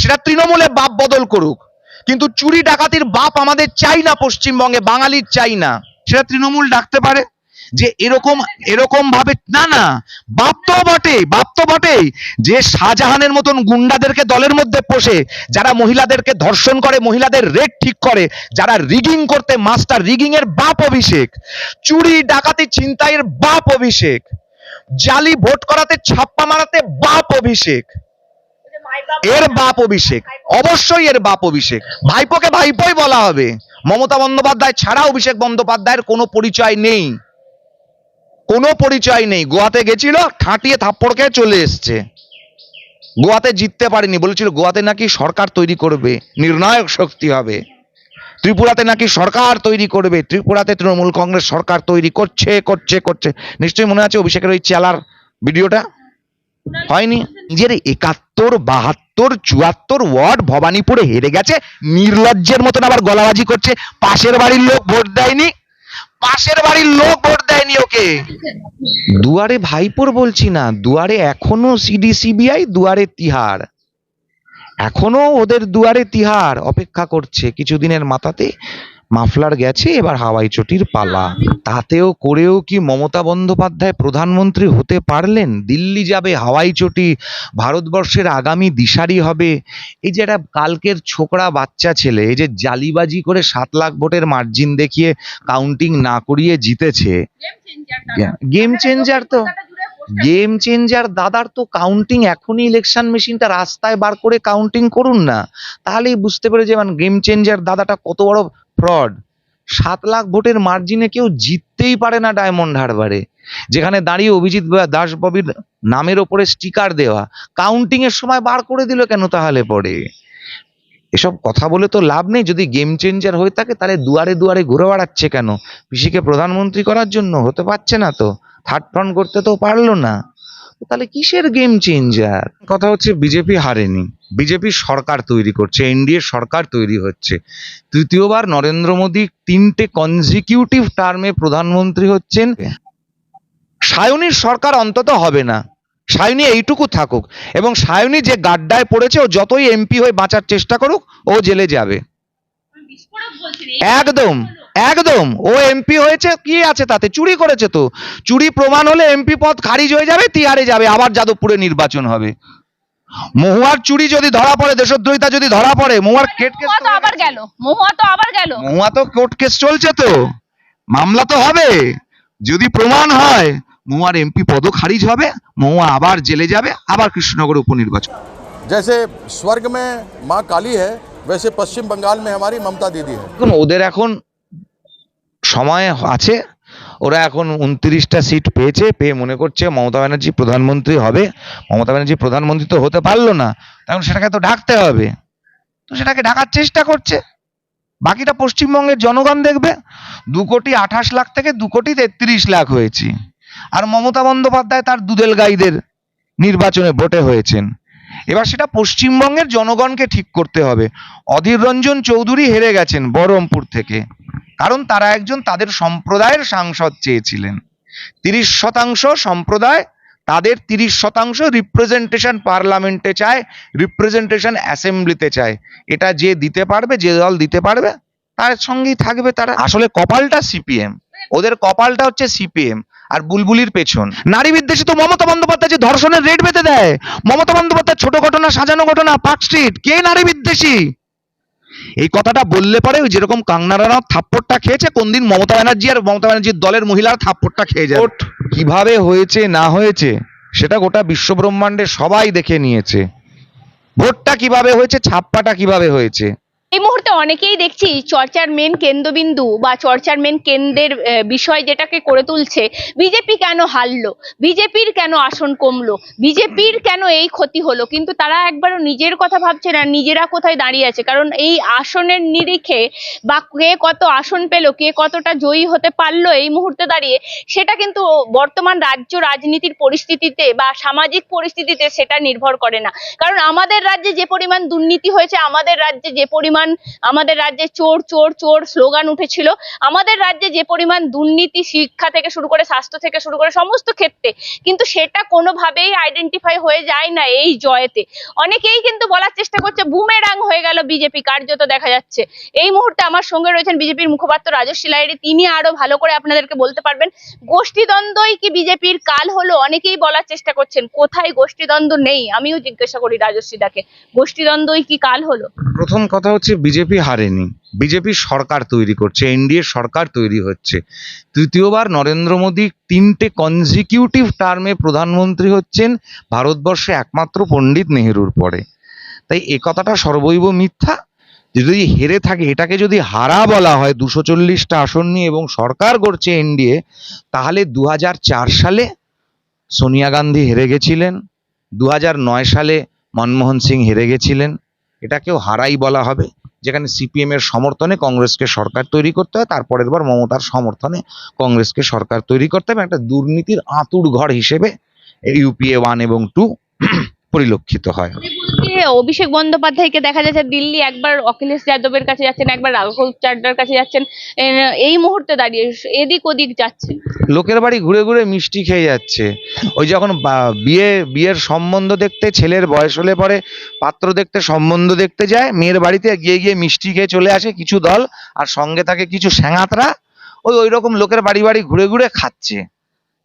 সেটা তৃণমূলে বাপ বদল করুক। কিন্তু চুরি ডাকাতির বাপ আমাদের চাই না পশ্চিমবঙ্গে, বাঙালির চাই না। সেটা তৃণমূল ডাকতে পারে যে এরকম এরকম ভাবে না না, বাপ তো বটে বাপ তো বটেই যে শাহজাহানের মতন গুন্ডাদেরকে দলের মধ্যে পোষে, যারা মহিলাদেরকে ধর্ষণ করে, মহিলাদের রেট ঠিক করে, যারা রিগিং করতে মাস্টার রিগিং এর বাপ অভিষেক, চুরি ডাকাতি ছিনতাইয়ের বাপ অভিষেক, জালি ভোট করাতে, ছাপ্পা মারাতে বাপ অভিষেক। এর বাপ অভিষেক। অবশ্যই এর বাপ অভিষেক। ভাইপোকে ভাইপোই বলা হবে। মমতা বন্দ্যোপাধ্যায় ছাড়া অভিষেক বন্দ্যোপাধ্যায়ের কোনো পরিচয় নেই। কোনো পরিচয় নেই। গোয়াতে গেছিল ঠাঁটিয়ে থাপ্পড় খেয়ে চলে এসছে। গোয়াতে জিততে পারেনি। বলেছিল, গোয়াতে নাকি সরকার তৈরি করবে, নির্ণায়ক শক্তি হবে। ত্রিপুরাতে নাকি সরকার তৈরি করবে, ত্রিপুরাতে তৃণমূল কংগ্রেস সরকার তৈরি করছে করছে করছে। নিশ্চয়ই মনে আছে অভিষেকের ওই চেলার ভিডিওটা? হয়নি। নিজের একাত্তর বাহাত্তর চুয়াত্তর ওয়ার্ড ভবানীপুরে হেরে গেছে। নির্লজ্জের মতন আবার গলাবাজি করছে। পাশের বাড়ির লোক ভোট দেয়নি। পাশের বাড়ির লোক ভোট দেয়নি ওকে। দুয়ারে ভাইপোর বলছি না। দুয়ারে এখনও সিডি সিবিআই দুয়ারে তিহার। এখনও ওদের দুয়ারে তিহার অপেক্ষা করছে। কিছুদিনের মাথাতে মাফলার গেছে এবার হাওয়াই চটির পালা। তাতেও করেও কি মমতা বন্দ্যোপাধ্যায় প্রধানমন্ত্রী হতে পারলেন? দিল্লি যাবে হাওয়াই চটি ভারতবর্ষের আগামী দিশারি হবে। এই যে একটা কালকের ছোকরা বাচ্চা ছেলে এই যে জালিবাজি করে সাত লাখ ভোটের মার্জিন দেখিয়ে কাউন্টিং না করিয়ে জিতেছে। গেম চেঞ্জার তো। গেম চেঞ্জার দাদার তো কাউন্টিং এখনই ইলেকশন মেশিনটা রাস্তায় বার করে কাউন্টিং করুন না। তাহলেই বুঝতে পেরে যে মানে গেম চেঞ্জার দাদাটা কত বড় ফ্রড সাত লাখ ভোটের মার্জিনে কেউ জিততেই পারে না ডায়মন্ড হারবারে। যেখানে দাঁড়িয়ে অভিজিৎ দাস ববির নামের ওপরে স্টিকার দেওয়া। কাউন্টিং এর সময় বার করে দিল কেন তাহলে পরে? এসব কথা বলে তো লাভ নেই। যদি গেম চেঞ্জার হয়ে থাকে, তাহলে দুয়ারে দুয়ারে ঘুরে বেড়াচ্ছে কেন? পিসিকে প্রধানমন্ত্রী করার জন্য হতে পারছে না তো। থার্ড ফ্রন্ট করতে তো পারল না। তাহলে কিসের গেম চেঞ্জার কথা হচ্ছে বিজেপি হারেনি। বিজেপি সরকার তৈরি করছে এনডিএ সরকার তৈরি হচ্ছে। তৃতীয়বার নরেন্দ্র মোদী তিনটে কনজিকিউটিভ টার্মে প্রধানমন্ত্রী হচ্ছেন। সায়নীর সরকার অন্তত হবে না। সায়নী এইটুকু থাকুক। এবং সায়নী যে গাড্ডায় পড়েছে ও যতই এমপি হয়ে বাঁচার চেষ্টা করুক ও জেলে যাবে। একদম একদম ও এমপি হয়েছে কি আছে তাতে চুরি করেছে তো চুরি প্রমাণ হলে এমপি পদ খারিজ হয়ে যাবে তিহারে যাবে আবার যাদবপুরে নির্বাচন হবে মহুয়ার চুরি যদি ধরা পড়ে দেশদ্রোহিতা যদি ধরা পড়ে মহুয়ার কেট কেস মহুয়া তো আবার গেল মহুয়া তো আবার গেল মহুয়া তো কোর্ট কেস চলছে তো মামলা তো হবে যদি প্রমাণ হয় মহুয়ার এমপি পদও খারিজ হবে মহুয়া আবার জেলে যাবে আবার কৃষ্ণনগর উপনির্বাচন जैसे स्वर्ग में माँ काली है वैसे पश्चिम बंगाल में हमारी ममता दीदी है দেখুন ওদের এখন সময় আছে ওরা এখন উনত্রিশটা সিট পেয়েছে পেয়ে মনে করছে মমতা ব্যানার্জি প্রধানমন্ত্রী হবে মমতা ব্যানার্জি প্রধানমন্ত্রী তো হতে পারলো না এখন সেটাকে তো ঢাকতে হবে তো সেটাকে ঢাকার চেষ্টা করছে বাকিটা পশ্চিমবঙ্গের জনগণ দেখবে দু কোটি আঠাশ লাখ থেকে দু কোটি তেত্রিশ লাখ হয়েছে আর মমতা বন্দ্যোপাধ্যায় তার দুদেল গাইদের নির্বাচনে ভোটে হয়েছেন এবার সেটা পশ্চিমবঙ্গের জনগণকে ঠিক করতে হবে। অধীর রঞ্জন চৌধুরী হেরে গেছেন বহরমপুর থেকে। কারণ তারা একজন তাদের সম্প্রদায়ের সাংসদ চেয়েছিলেন। তিরিশ শতাংশ সম্প্রদায় তাদের তিরিশ শতাংশ রিপ্রেজেন্টেশন পার্লামেন্টে চায় রিপ্রেজেন্টেশন অ্যাসেম্বলিতে চায়। এটা যে দিতে পারবে, যে দল দিতে পারবে, তার সঙ্গেই থাকবে তারা। আসলে কপালটা সিপিএম। ওদের কপালটা হচ্ছে সিপিএম। আর বুলবুলির পেছন। নারী বিদ্বেষে তো মমতা বন্দ্যোপাধ্যায় যে ধর্ষণের রেট বেঁধে দেয় মমতা বন্দ্যোপাধ্যায় ছোট ঘটনা সাজানো ঘটনা পার্ক স্ট্রিট কে নারী বিদ্বেষী? এই কথাটা বললে পরে ওই যেরকম কাঙ্গনা রানাও থাপ্পড়টা খেয়েছে কোন দিন মমতা ব্যানার্জি আর মমতা ব্যানার্জির দলের মহিলার থাপ্পড়টা খেয়ে যায় ভোট কীভাবে হয়েছে না হয়েছে সেটা গোটা বিশ্বব্রহ্মাণ্ডে সবাই দেখে নিয়েছে। ভোটটা কীভাবে হয়েছে ছাপ্পাটা কীভাবে হয়েছে? এই মুহূর্তে অনেকেই দেখছি চর্চার মেন কেন্দ্রবিন্দু বা চর্চার মেন কেন্দ্রের বিষয় যেটাকে করে তুলছে, বিজেপি কেন হারলো? বিজেপির কেন আসন কমলো? বিজেপির কেন এই ক্ষতি হলো? কিন্তু তারা একবারও নিজের কথা ভাবছে না, নিজেরা কোথায় দাঁড়িয়ে আছে? কারণ এই আসনের নিরিখে বা কে কত আসন পেল, কে কতটা জয়ী হতে পারল এই মুহূর্তে দাঁড়িয়ে, সেটা কিন্তু বর্তমান রাজ্য রাজনীতির পরিস্থিতিতে বা সামাজিক পরিস্থিতিতে সেটা নির্ভর করে না। কারণ আমাদের রাজ্যে যে পরিমাণ দুর্নীতি হয়েছে, আমাদের রাজ্যে যে পরিমাণ পরিমাণ, আমাদের রাজ্যে চোর চোর চোর স্লোগান উঠেছিল। আমাদের রাজ্যে যে পরিমাণ দুর্নীতি, শিক্ষা থেকে শুরু করে স্বাস্থ্য থেকে শুরু করে সমস্ত ক্ষেত্রে, কিন্তু সেটা কোনোভাবেই আইডেন্টিফাই হয়ে যায় না এই জয়েতে। অনেকেই কিন্তু বলার চেষ্টা করছে, বুমেরাং হয়ে গেল বিজেপি, কার্যত দেখা যাচ্ছে। এই মুহূর্তে আমার সঙ্গে রয়েছেন বিজেপির মুখপাত্র রাজস্বী লাহিড়ী তিনি আরও ভালো করে আপনাদেরকে বলতে পারবেন, গোষ্ঠীদ্বন্দ্বই কি বিজেপির কাল হলো? অনেকেই বলার চেষ্টা করছেন, কোথায় গোষ্ঠীদ্বন্দ্ব নেই? আমিও জিজ্ঞাসা করি রাজস্বী দাকে গোষ্ঠীদ্বন্দ্বই কি কাল হলো? প্রথম কথা হচ্ছে বিজেপি হারেনি। বিজেপি সরকার তৈরি করছে, এনডিএ সরকার তৈরি হচ্ছে। তৃতীয়বার নরেন্দ্র মোদী তিনটে কনজিকিউটিভ টার্মে প্রধানমন্ত্রী হচ্ছেন, ভারতবর্ষে একমাত্র পণ্ডিত নেহেরুর পরে। তাই এ কথাটা সর্বৈব মিথ্যা। যদি হেরে থাকে, এটাকে যদি হারা বলা হয় দুশো চল্লিশটা আসন নিয়ে এবং সরকার করছে এনডিএ, তাহলে দু সালে সোনিয়া গান্ধী হেরে গেছিলেন দু সালে মনমোহন সিং হেরে গেছিলেন। এটাকেও হারাই বলা হবে। যেখানে সিপিএম এর সমর্থনে কংগ্রেসকে সরকার তৈরি করতে হয়, তারপরের বার মমতার সমর্থনে কংগ্রেসকে সরকার তৈরি করতে হবে। একটা দুর্নীতির আঁতুড় ঘর হিসেবে ইউপিএ ওয়ান এবং টু পরিলক্ষিত হয়। অভিষেক বন্দ্যোপাধ্যায়কে দেখা যাচ্ছে দিল্লি একবার অখিলেশ যাদবের কাছে যাচ্ছেন একবার রাঘব চাড্ডার কাছে যাচ্ছেন এই মুহূর্তে দাঁড়িয়ে এদিক ওদিক যাচ্ছে। লোকের বাড়ি ঘুরে ঘুরে মিষ্টি খেয়ে যাচ্ছে। ওই যখন বিয়ে বিয়ের সম্বন্ধ দেখতে ছেলের বয়স হলে পরে পাত্র দেখতে সম্বন্ধ দেখতে যায় মেয়ের বাড়িতে গিয়ে গিয়ে মিষ্টি খেয়ে চলে আসে কিছু দল আর সঙ্গে থাকে কিছু স্যাঙাতরা ওই ওই রকম লোকের বাড়ি বাড়ি ঘুরে ঘুরে খাচ্ছে।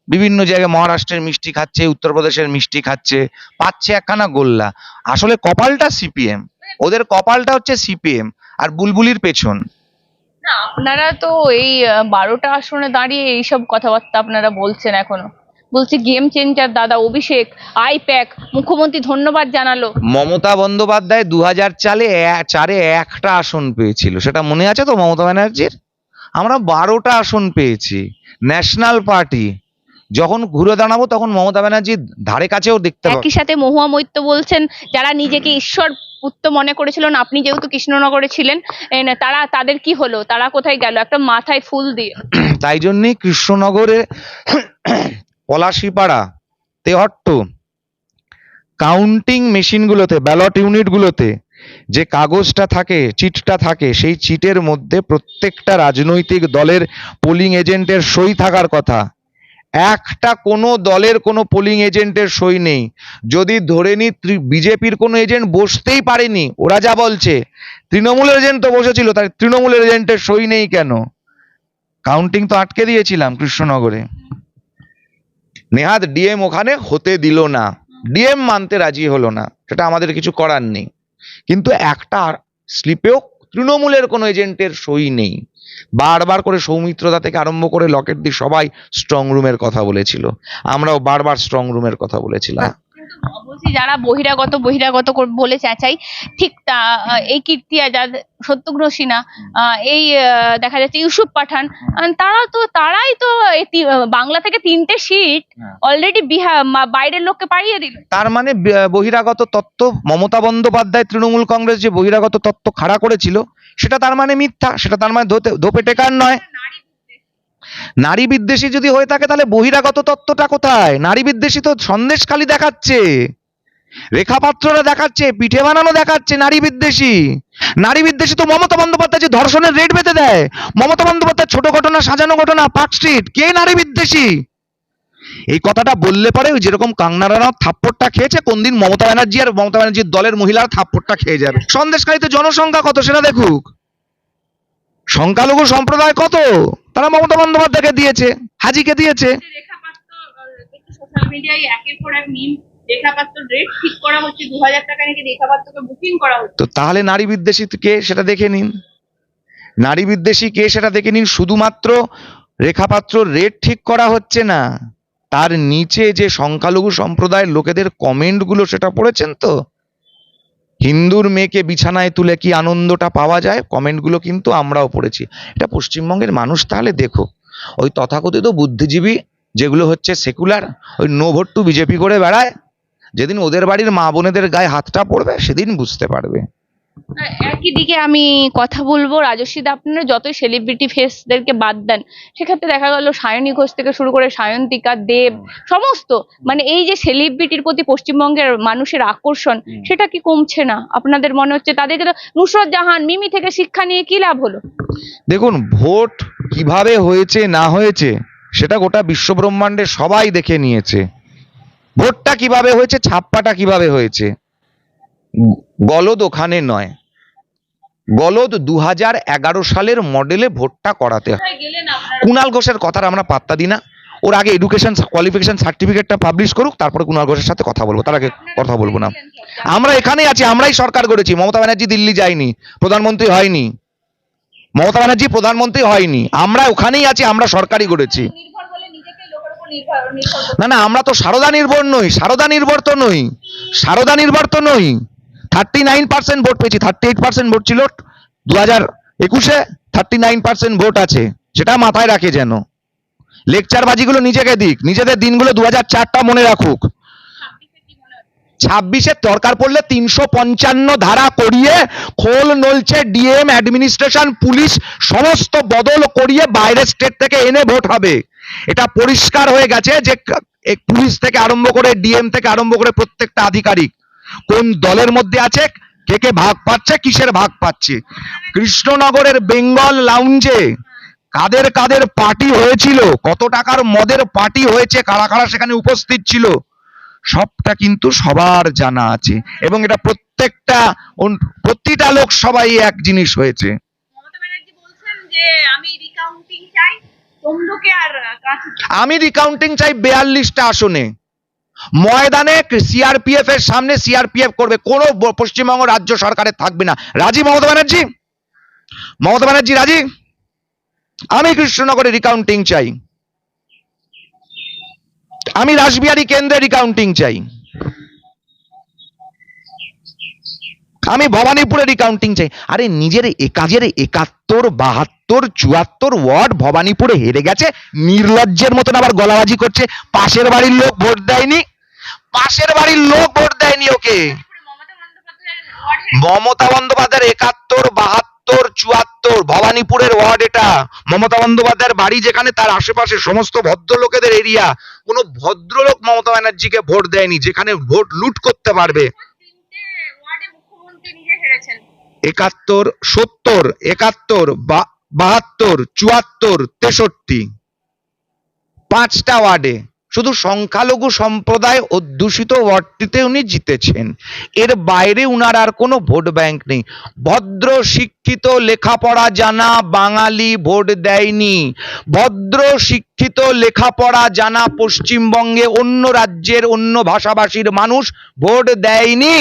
বিভিন্ন জায়গায় মহারাষ্ট্রের মিষ্টি খাচ্ছে উত্তরপ্রদেশের মিষ্টি খাচ্ছে পাচ্ছে একখানা গোল্লা। আসলে কপালটা সিপিএম। ওদের কপালটা হচ্ছে সিপিএম আর বুলবুলির পেছন। না আপনারা তো এই বারোটা আসনে দাঁড়িয়ে এইসব কথাবার্তা আপনারা বলছেন এখনও। বলছি গেম চেঞ্জার দাদা অভিষেক আইপ্যাক মুখ্যমন্ত্রী ধন্যবাদ জানালো। মমতা বন্দ্যোপাধ্যায় দু হাজার চালে চারে একটা আসন পেয়েছিল। সেটা মনে আছে তো মমতা ব্যানার্জির? আমরা বারোটা আসন পেয়েছি। National party. যখন ঘুরে দাঁড়াবো তখন মমতা ব্যানার্জির ধারে কাছেও দেখতে পাবো। একই সাথে মহুয়া মৈত্র বলছেন যারা নিজেকে ঈশ্বর পুত্র মনে করেছিলেন আপনি যেহেতু কৃষ্ণনগরে ছিলেন তারা তাদের কি হলো? তারা কোথায় গেল? একটা মাথায় ফুল দিয়ে। তাই জন্যই কৃষ্ণনগরে পলাশিপাড়া তেহট্ট কাউন্টিং মেশিনগুলোতে ব্যালট ইউনিটগুলোতে যে কাগজটা থাকে চিটটা থাকে সেই চিটের মধ্যে প্রত্যেকটা রাজনৈতিক দলের পোলিং এজেন্টের সই থাকার কথা। একটা কোনো দলের কোনো পোলিং এজেন্টের সই নেই। যদি ধরে নি বিজেপির কোনো এজেন্ট বসতেই পারেনি, ওরা যা বলছে, তৃণমূলের এজেন্ট তো বসেছিল, তাই তৃণমূলের এজেন্টের সই নেই কেন? কাউন্টিং তো আটকে দিয়েছিলাম কৃষ্ণনগরে। নেহাত ডিএম ওখানে হতে দিল না। ডিএম মানতে রাজি হলো না, সেটা আমাদের কিছু করার নেই। কিন্তু একটা স্লিপেও তৃণমূলের কোনো এজেন্টের সই নেই। বারবার করে সৌমিত্রদা থেকে আরম্ভ করে লকেট দি সবাই স্ট্রং রুমের কথা বলেছিল। আমরাও বারবার স্ট্রং রুমের কথা বলেছিলাম। বলছি যারা বহিরাগত বহিরাগত বলে চেঁচাই ঠিক তা এই কীর্তি আজাদ সত্যগ্ন সিনহা এই দেখা যাচ্ছে ইউসুফ পাঠান তারা তো তারাই তো বাংলা থেকে তিনটে সিট। অলরেডি বিহার বাইরের লোককে পাইয়ে দিল তার মানে বহিরাগত তত্ত্ব মমতা বন্দ্যোপাধ্যায় তৃণমূল কংগ্রেস যে বহিরাগত তত্ত্ব খাড়া করেছিল সেটা তার মানে মিথ্যা সেটা তার মানে ধোপে টেকার নয় নারী বিদ্বেষী যদি হয়ে থাকে, তাহলে বহিরাগত তত্ত্বটা কোথায়? নারী বিদ্বেষী তো সন্দেশ খালি দেখাচ্ছে। রেখাপাত্ররা দেখাচ্ছে, পিঠে বানানো দেখাচ্ছে নারী বিদ্বেষী। নারী বিদ্বেষী তো মমতা বন্দ্যোপাধ্যায় যে ধর্ষণের রেট বেঁধে দেয়। মমতা বন্দ্যোপাধ্যায় ছোট ঘটনা, সাজানো ঘটনা, পার্ক স্ট্রিট, কে নারী বিদ্বেষী? এই কথাটা বললে পরে ওই যেরকম কাঙ্গনা রানাও থাপ্পড়টা খেয়েছে, কোন দিন মমতা ব্যানার্জি আর মমতা ব্যানার্জির দলের মহিলারা থাপ্পড়টা খেয়ে যাবে। সন্দেশকারীতে জনসংখ্যা কত সেটা দেখুক। সংখ্যালঘু সম্প্রদায় কত? তারা মমতা বন্দ্যোপাধ্যায়কে দিয়েছে হাজিকে দিয়েছে। সোশ্যাল মিডিয়ায় একের পর এক মিম তো তাহলে নারী বিদ্বেষী কে সেটা দেখে নিন। নারী বিদ্বেষী কে সেটা দেখে নিন শুধুমাত্র রেখাপাত্র রেট ঠিক করা হচ্ছে না। তার নিচে যে সংখ্যালঘু সম্প্রদায়ের লোকেদের কমেন্টগুলো সেটা পড়েছেন তো? হিন্দুর মেয়েকে বিছানায় তুলে কি আনন্দটা পাওয়া যায়? কমেন্টগুলো কিন্তু আমরাও পড়েছি। এটা পশ্চিমবঙ্গের মানুষ তাহলে দেখো। ওই তথাকথিত বুদ্ধিজীবী যেগুলো হচ্ছে সেকুলার, ওই নো ভোট টু বিজেপি করে বেড়ায়, যেদিন ওদের বাড়ির মা বোনেদের গায়ে হাতটা পড়বে, সেদিন বুঝতে পারবে। একই দিকে আমি কথা বলব। রাজস্বীদা আপনারা যতই সেলিব্রিটি ফেসদেরকে বাদ দেন সেক্ষেত্রে দেখা গেল সায়নী ঘোষ থেকে শুরু করে সায়ন্তিকা দেব সমস্ত মানে এই যে সেলিব্রিটির প্রতি পশ্চিমবঙ্গের মানুষের আকর্ষণ সেটা কি কমছে না? আপনাদের মনে হচ্ছে তাদেরকে তো নুসরত জাহান মিমি থেকে শিক্ষা নিয়ে কি লাভ হলো? দেখুন ভোট কীভাবে হয়েছে না হয়েছে সেটা গোটা বিশ্বব্রহ্মাণ্ডে সবাই দেখে নিয়েছে। ভোটটা কীভাবে হয়েছে ছাপ্পাটা কীভাবে হয়েছে গলদ ওখানে নয়। গলদ দু হাজার এগারো সালের মডেলে ভোটটা করাতে হয়। কুণাল ঘোষের কথার আমরা পাত্তা দিই না। ওর আগে এডুকেশন কোয়ালিফিকেশন সার্টিফিকেটটা পাবলিশ করুক, তারপরে কুণাল ঘোষের সাথে কথা বলব। তার আগে কথা বলব না। আমরা এখানেই আছি, আমরাই সরকার করেছি মমতা ব্যানার্জি দিল্লি যায়নি, প্রধানমন্ত্রী হয়নি। মমতা ব্যানার্জি প্রধানমন্ত্রী হয়নি। আমরা ওখানেই আছি, আমরা সরকারই করেছি না না, আমরা তো সারদা নির্ভর নই। সারদা নির্ভর তো নই। সারদা নির্ভর তো নই। থার্টি নাইন পার্সেন্ট ভোট পেয়েছি থার্টি এইট পার্সেন্ট ভোট ছিল দু হাজার একুশে থার্টি নাইন পার্সেন্ট ভোট আছে, সেটা মাথায় রাখে যেন। লেকচার বাজিগুলো নিজেকে দিক, নিজেদের দিনগুলো দু হাজার চারটা মনে রাখুক। ছাব্বিশে দরকার পড়লে তিনশো পঞ্চান্ন ধারা করিয়ে খোল নলছে ডিএম, অ্যাডমিনিস্ট্রেশন, পুলিশ, সমস্ত বদল করিয়ে বাইরের স্টেট থেকে এনে ভোট হবে। এটা পরিষ্কার হয়ে গেছে যে পুলিশ থেকে আরম্ভ করে, ডিএম থেকে আরম্ভ করে প্রত্যেকটা আধিকারিক। কোন দলের মধ্যে আছে? কে কে ভাগ পাচ্ছে? কিসের ভাগ পাচ্ছে? কৃষ্ণনগরের বেঙ্গল লাউঞ্জে কাদের কাদের পার্টি হয়েছিল? কত টাকার মদের পার্টি হয়েছে? কারা কারা সেখানে উপস্থিত ছিল? সবটা কিন্তু সবার জানা আছে। এবং এটা প্রত্যেকটা প্রতিটা লোক সবাই এক জিনিস হয়েছে। আমি রিকাউন্টিং চাই বেয়াল্লিশটা আসনে। ময়দানে সিআরপিএফ এর সামনে সিআরপিএফ করবে। কোনো পশ্চিমবঙ্গ রাজ্য সরকারের থাকবে না। রাজি মমতা ব্যানার্জি? মমতা ব্যানার্জি রাজি? আমি কৃষ্ণনগরে রিকাউন্টিং চাই। আমি রাসবিহারী কেন্দ্রে রিকাউন্টিং চাই। আমি ভবানীপুরে রিকাউন্টিং চাই। আরে নিজের এ কাজের একাত্তর, বাহাত্তর, চুয়াত্তর ওয়ার্ড ভবানীপুরে হেরে গেছে। নির্লজ্জের মতন আবার গলাবাজি করছে। পাশের বাড়ির লোক ভোট দেয়নি। পাশের বাড়ির লোক ভোট দেয়নি ওকে। মমতা বন্দ্যোপাধ্যায়ের একাত্তর, বাহাত্তর, চুয়াত্তর, ভবানীপুরের ওয়ার্ড এটা। মমতা বন্দ্যোপাধ্যায়ের বাড়ি যেখানে, তার আশেপাশে সমস্ত ভদ্রলোকেদের এরিয়া। কোনো ভদ্রলোক মমতা ব্যানার্জিকে ভোট দেয়নি, যেখানে ভোট লুট করতে পারবে। একাত্তর, সত্তর, একাত্তর বাহাত্তর, চুয়াত্তর, তেষট্টি। পাঁচটা ওয়ার্ডে। শুধু সংখ্যালঘু সম্প্রদায় অধ্যুষিত ওয়ার্ডটিতে উনি জিতেছেন। এর বাইরে উনার আর কোনো ভোট ব্যাংক নেই। ভদ্র শিক্ষিত লেখাপড়া জানা বাঙালি ভোট দেয়নি। ভদ্র শিক্ষিত লেখাপড়া জানা পশ্চিমবঙ্গে অন্য রাজ্যের অন্য ভাষাভাষীর মানুষ ভোট দেয়নি।